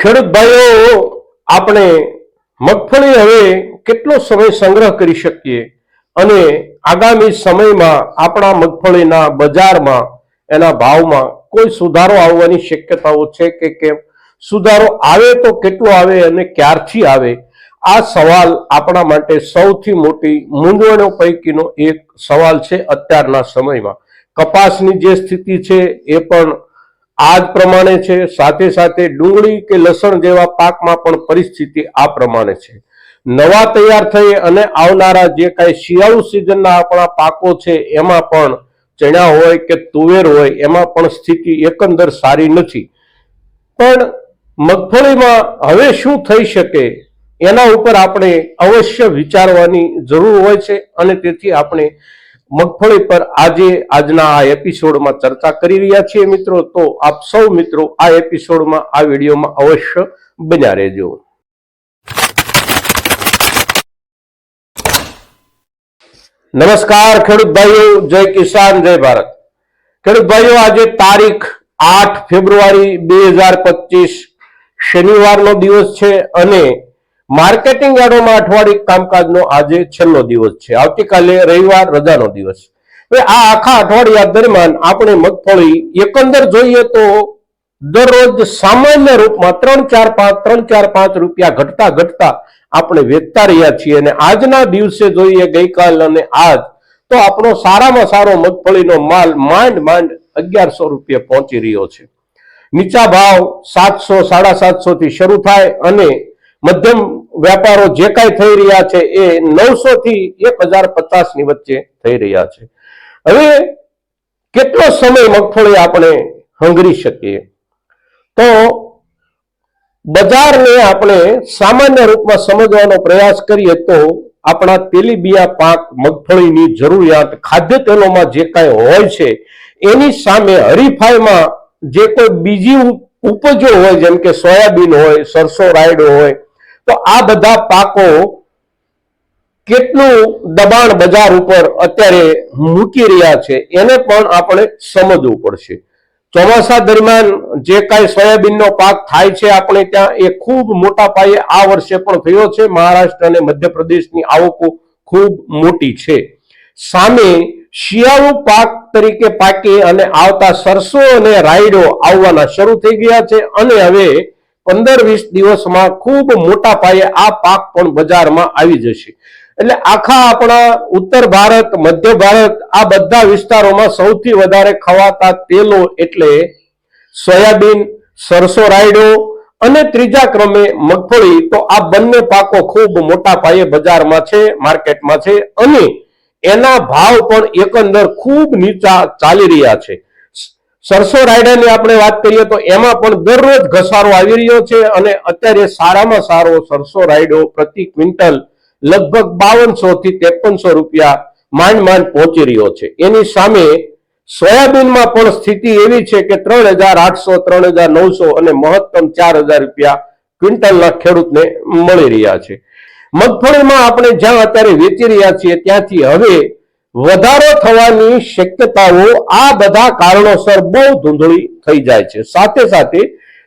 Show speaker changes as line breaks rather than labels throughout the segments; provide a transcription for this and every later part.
ખેડૂત ભાઈઓ આપણે મગફળી હવે કેટલો સમય સંગ્રહ કરી શકીએ? અને આગામી સમયમાં આપણા મગફળીના બજારમાં એના ભાવમાં કોઈ સુધારો આવવાની શક્યતાઓ છે કે કેમ? સુધારો આવે તો કેટલો આવે અને ક્યારથી આવે? આ સવાલ આપણા માટે સૌથી મોટી મૂંઝવણો પૈકીનો એક સવાલ છે અત્યારના સમયમાં. કપાસની જે સ્થિતિ છે એ પણ આ જ પ્રમાણે છે, સાથે સાથે ડુંગળી કે લસણ જેવા પાકમાં પણ પરિસ્થિતિ આ પ્રમાણે છે. નવા તૈયાર થઈ અને આવનારા જે કાંઈ શિયાળુ સિઝનના આપણા પાકો છે, એમાં પણ ચણા હોય કે તુવેર હોય, એમાં પણ સ્થિતિ એકંદર સારી નથી. પણ મગફળીમાં હવે શું થઈ શકે, એના ઉપર આપણે અવશ્ય વિચારવાની જરૂર હોય છે અને તેથી આપણે મગફળી પર આજે, આજના આ એપિસોડમાં ચર્ચા કરી રહ્યા છીએ મિત્રો. તો આપ સૌ મિત્રો આ એપિસોડમાં, આ વિડીયોમાં અવશ્ય બન્યા રહેજો. નમસ્કાર ખેડૂત ભાઈઓ, જય કિસાન, જય ભારત. ખેડૂત ભાઈઓ, આજે તારીખ આઠ ફેબ્રુઆરી બે શનિવારનો દિવસ છે અને માર્કેટિંગ યાર્ડોમાં અઠવાડિક કામકાજનો આજે છેલ્લો દિવસ છે. આવતીકાલે રવિવાર રજાનો દિવસ હવે આ આખા અઠવાડિયા દરમિયાન આપણે મગફળી એકંદર જોઈએ તો દરરોજ સામાન્ય રૂપમાં ત્રણ ચાર પાંચ, ત્રણ ચાર પાંચ રૂપિયા ઘટતા ઘટતા આપણે વેચતા રહ્યા છીએ. અને આજના દિવસે જોઈએ ગઈકાલ અને આજ, તો આપણો સારામાં સારો મગફળીનો માલ માંડ માંડ અગિયારસો રૂપિયા પહોંચી રહ્યો છે. નીચા ભાવ સાતસો, સાડા સાતસો થી શરૂ થાય અને મધ્યમ વ્યાપારો જે કાંઈ થઈ રહ્યા છે એ નવસો થી એક હજાર પચાસની વચ્ચે થઈ રહ્યા છે. હવે કેટલો સમય મગફળી આપણે હંગરી શકીએ? તો બજારને આપણે સામાન્ય રૂપમાં સમજવાનો પ્રયાસ કરીએ તો આપણા તેલીબિયા પાક મગફળીની જરૂરિયાત, ખાદ્ય તેલોમાં જે કાંઈ હોય છે, એની સામે હરીફાઈમાં જે કોઈ બીજી ઉપજો હોય, જેમ કે સોયાબીન હોય, સરસો રાયડો હોય તો આ બધા પાકો કેટલું દબાણ બજાર ઉપર અત્યારે મૂકી રહ્યા છે, એને પણ આપણે સમજવું પડશે. ચોમાસા દરમિયાન જે કાંઈ સોયાબીનનો પાક થાય છે, આપણે ત્યાં એ ખૂબ મોટા પાયે આ વર્ષે પણ થયો છે. મહારાષ્ટ્ર અને મધ્યપ્રદેશની આવકો ખૂબ મોટી છે. સામે શિયાળુ પાક તરીકે પાકી અને આવતા સરસો અને રાયડો આવવાના શરૂ થઈ ગયા છે અને હવે પંદર વીસ દિવસમાં ખૂબ મોટા પાયે આ પાક પણ બજારમાં આવી જશે. એટલે આખા આપણા ઉત્તર ભારત, મધ્ય ભારત આ બધા વિસ્તારોમાં સૌથી વધારે ખવાતા તેલો એટલે સોયાબીન, સરસો રાયડો અને ત્રીજા ક્રમે મગફળી. તો આ બંને પાકો ખૂબ મોટા પાયે બજારમાં છે, માર્કેટમાં છે અને એના ભાવ પણ એકંદર ખૂબ નીચા ચાલી રહ્યા છે. સરસો રાયડાની આપણે વાત કરીએ તો એમાં પણ દરરોજ ઘસારો આવી રહ્યો છે અને અત્યારે સારામાં સારો સરસો રાયડો પ્રતિ ક્વિન્ટલ લગભગ બાવનસો થી ત્રેપનસો રૂપિયા માંડ માંડ પહોંચી રહ્યો છે. એની સામે સોયાબીનમાં પણ સ્થિતિ એવી છે કે ત્રણ હજાર આઠસો, ત્રણ હજાર નવસો અને મહત્તમ ચાર હજાર રૂપિયા ક્વિન્ટલના ખેડૂતને મળી રહ્યા છે. મગફળીમાં આપણે જ્યાં અત્યારે વેચી રહ્યા છીએ ત્યાંથી હવે વધારો થવાની શક્યતાઓ આ બધા કારણોસર બહુ ધૂંધળી થઈ જાય છે. સાથે સાથે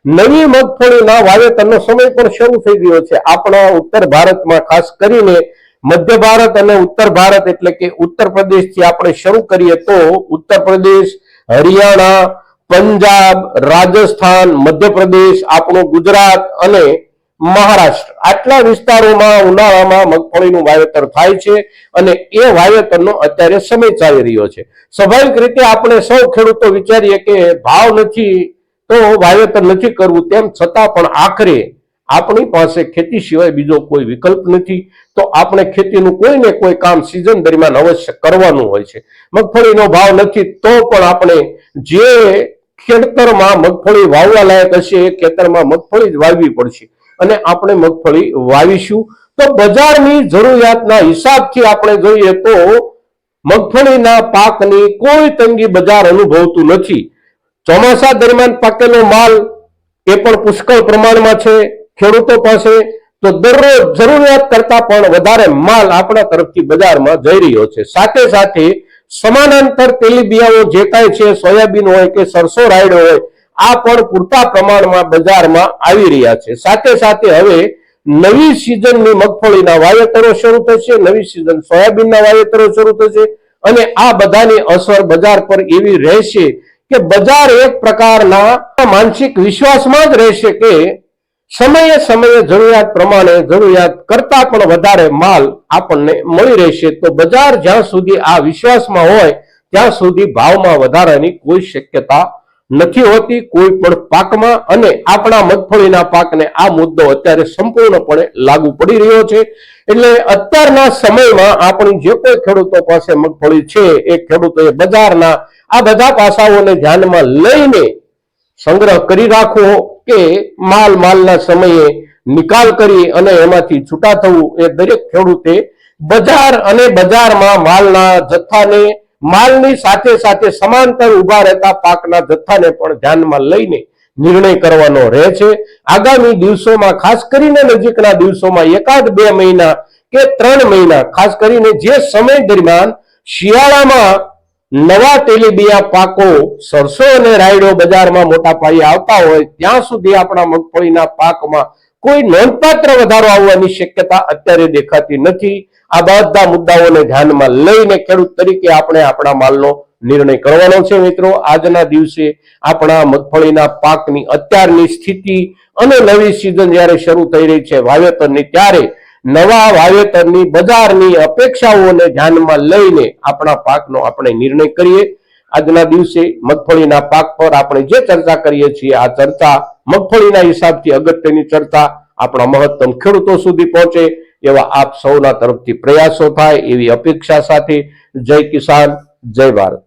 નવી મગફળીના વાવેતરનો સમય પણ શરૂ થઈ ગયો છે. આપણા ઉત્તર ભારતમાં ખાસ કરીને મધ્ય ભારત અને ઉત્તર ભારત એટલે કે ઉત્તર પ્રદેશથી આપણે શરૂ કરીએ તો ઉત્તર પ્રદેશ, હરિયાણા, પંજાબ, રાજસ્થાન, મધ્યપ્રદેશ, આપણું ગુજરાત અને મહારાષ્ટ્ર. આટલા વિસ્તારોમાં, ઉનાળામાં મગફળીનું વાવેતર થાય છે અને એ વાવેતરનો અત્યારે સમય ચાલી રહ્યો છે. સ્વાભાવિક રીતે આપણે સૌ ખેડૂતો વિચારીએ કે ભાવ નથી, તો વાવેતર નથી કરવું તેમ છતાં પણ આખરે આપણી પાસે ખેતી સિવાય બીજો કોઈ વિકલ્પ નથી. તો આપણે ખેતીનું કોઈ ને કોઈ કામ સિઝન દરમિયાન અવશ્ય કરવાનું હોય છે. મગફળીનો ભાવ નથી, તો પણ આપણે જે ખેતરમાં મગફળી વાવવા લાયક હશે એ ખેતરમાં મગફળી જ વાવવી પડશે. અને આપણે મગફળી વાવીશું. તો બજારની જરૂરિયાતના હિસાબથી આપણે જોઈએ તો મગફળીના પાકની કોઈ તંગી બજાર અનુભવતું નથી. ચોમાસા દરમિયાન પાકેલો માલ એ પણ પુષ્કળ પ્રમાણમાં છે. ખેડૂતો પાસે તો દરરોજ જરૂરિયાત કરતા પણ વધારે માલ આપણા તરફથી બજારમાં જઈ રહ્યો છે. સાથે સાથે સમાનાંતર તેલીબિયાઓ જે કાંઈ છે, સોયાબીન હોય કે સરસો રાયડો હોય આ પણ પૂરતા પ્રમાણમાં બજારમાં આવી રહ્યા છે. સાથે સાથે હવે નવી સિઝનની મગફળીના વાવેતરો શરૂ થશે, નવી સિઝન સોયાબીનના વાવેતરો શરૂ થશે અને આ બધાની અસર બજાર પર એવી રહેશે કે બજાર એક પ્રકારના માનસિક વિશ્વાસમાં જ રહેશે કે સમયે સમયે જરૂરિયાત પ્રમાણે જરૂરિયાત કરતા પણ વધારે માલ આપણને મળી રહેશે. તો બજાર જ્યાં સુધી આ વિશ્વાસમાં હોય, ત્યાં સુધી ભાવમાં વધારાની કોઈ શક્યતા નથી હોતી કોઈ પણ પાકમાં અને આપણા મગફળીના પાકને આ મુદ્દો અત્યારે સંપૂર્ણપણે લાગુ પડી રહ્યો છે. એટલે અત્યારના સમયમાં આપણી જે કોઈ ખેડૂતો પાસે મગફળી છે, એ ખેડૂતોએ બજારના આ બધા પાસાઓને ધ્યાનમાં લઈને સંગ્રહ કરી રાખવો કે માલ માલના સમયે નિકાલ કરી અને એમાંથી છૂટા થવું એ દરેક ખેડૂતે બજાર અને બજારમાં માલના જથ્થાને માલની સાથે સાથે સમાંતર ઊભા રહેતા પાકના જથ્થાને પણ ધ્યાનમાં લઈને નિર્ણય કરવાનો રહે છે. આગામી દિવસોમાં ખાસ કરીને નજીકના દિવસોમાં એકાદ બે મહિના કે ત્રણ મહિના, ખાસ કરીને જે સમય દરમિયાન શિયાળામાં નવા તેલીબિયા પાકો, સરસો અને રાયડો બજારમાં મોટા પાયે આવતા હોય, ત્યાં સુધી આપણા મગફળીના પાકમાં કોઈ નોંધપાત્ર વધારો આવવાની શક્યતા અત્યારે દેખાતી નથી. આ બધા મુદ્દાઓને ધ્યાનમાં લઈને ખેડૂત તરીકે આપણે આપણા માલનો નિર્ણય કરવાનો છે મિત્રો. આજના દિવસે આપણા મગફળીના પાકની અત્યારની સ્થિતિ અને નવી સિઝન જ્યારે શરૂ થઈ રહી છે વાવેતરની, ત્યારે નવા વાવેતરની બજારની અપેક્ષાઓને ધ્યાનમાં લઈને આપણા પાકનો આપણે નિર્ણય કરીએ. આજના દિવસે મગફળીના પાક પર આપણે જે ચર્ચા કરીએ છીએ, આ ચર્ચા મગફળીના હિસાબથી અગત્યની ચર્ચા આપણા મહત્તમ ખેડૂતો સુધી પહોંચે એવા આપ સૌના તરફથી પ્રયાસો થાય એવી અપેક્ષા સાથે જય કિસાન, જય ભારત.